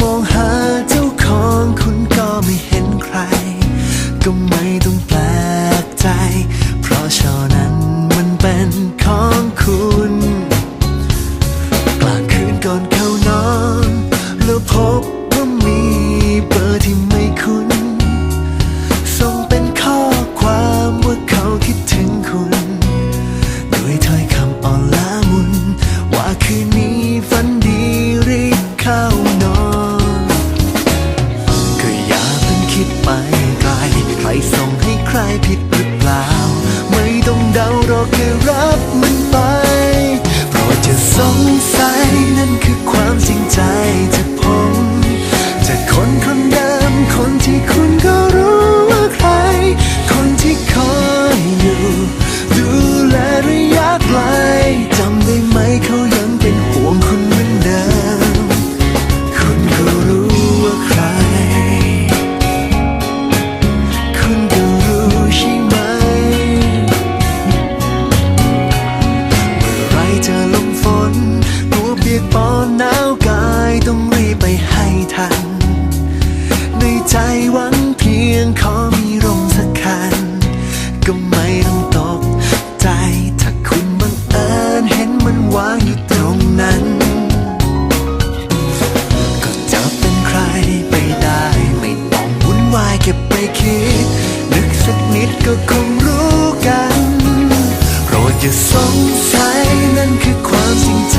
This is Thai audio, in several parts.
มองหาเจ้าของคุณก็ไม่เห็นใคร ก็ไม่ต้องแปลกใจ เพราะช่อนั้นมันเป็นของคุณกลางคืนก่อนเข้านอน แล้วพบว่ามีเบอร์ที่ไม่คุ้น ส่งเป็นข้อความว่าเขาคิดถึงคุณ ด้วยถ้อยคำอ่อนละมุนว่าคืน ก็ไม่ต้องตกใจ ถ้าคุณบังเอิญเห็นมันวางอยู่ตรงนั้น ก็จะเป็นใครไปได้ ไม่ต้องวุ่นวายเก็บไปคิด นึกสักนิดก็คงรู้กัน โปรดอย่าสงสัยนั่นคือความจริงใจ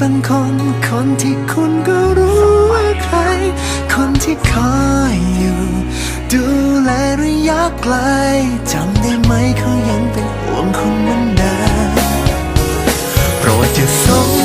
บางคน คนที่คุณก็รู้ว่าใคร คนที่คอยอยู่ ดูแลระยะไกลจำได้ไหมเขายังเป็นห่วงคุณมืนเดิมโปรดจะสง